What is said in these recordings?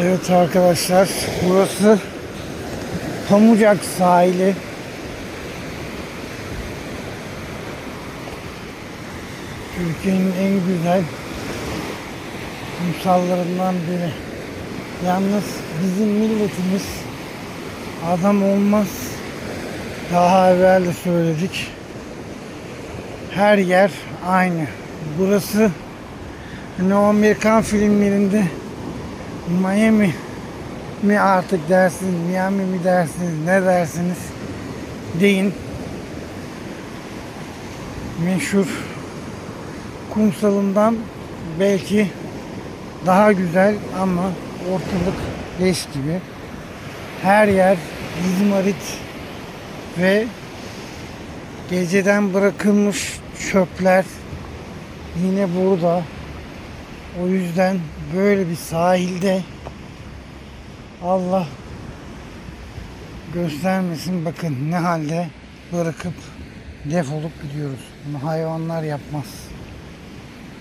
Evet arkadaşlar burası Pamucak sahili. Türkiye'nin en güzel kumsallarından biri. Yalnız bizim milletimiz adam olmaz. Daha evvel de söyledik. Her yer aynı. Burası hani Amerikan filmlerinde Miami mi artık dersiniz, Miami mi dersiniz, ne dersiniz deyin. Meşhur kumsalından belki daha güzel ama ortalık leş gibi. Her yer izmarit ve geceden bırakılmış çöpler yine burada. O yüzden böyle bir sahilde Allah göstermesin bakın ne halde bırakıp defolup gidiyoruz. Bunu hayvanlar yapmaz.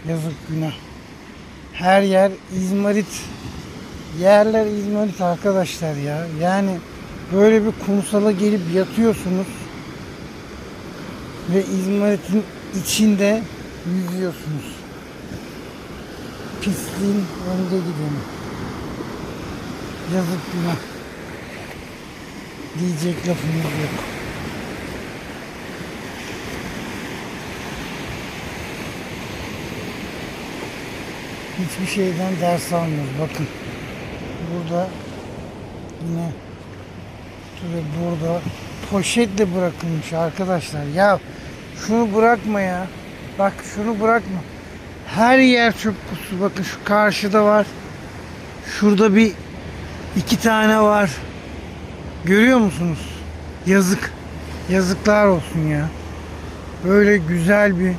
Yazık günah. Her yer izmarit. Yerler izmarit arkadaşlar ya. Yani böyle bir kumsala gelip yatıyorsunuz ve izmaritin içinde yüzüyorsunuz. Pisliğin önde gideni. Yazık günah. Diyecek lafımız yok. Hiçbir şeyden ders almıyoruz. Bakın. Burada yine ve burada poşetle bırakılmış arkadaşlar. Ya şunu bırakma ya. Bak şunu bırakma. Her yer çöp kutusu. Bakın şu karşıda var. Şurada bir iki tane var. Görüyor musunuz? Yazık. Yazıklar olsun ya. Böyle güzel bir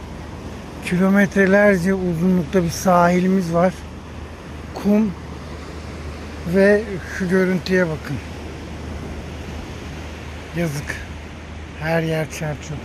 kilometrelerce uzunlukta bir sahilimiz var. Kum ve şu görüntüye bakın. Yazık. Her yer çer çöp.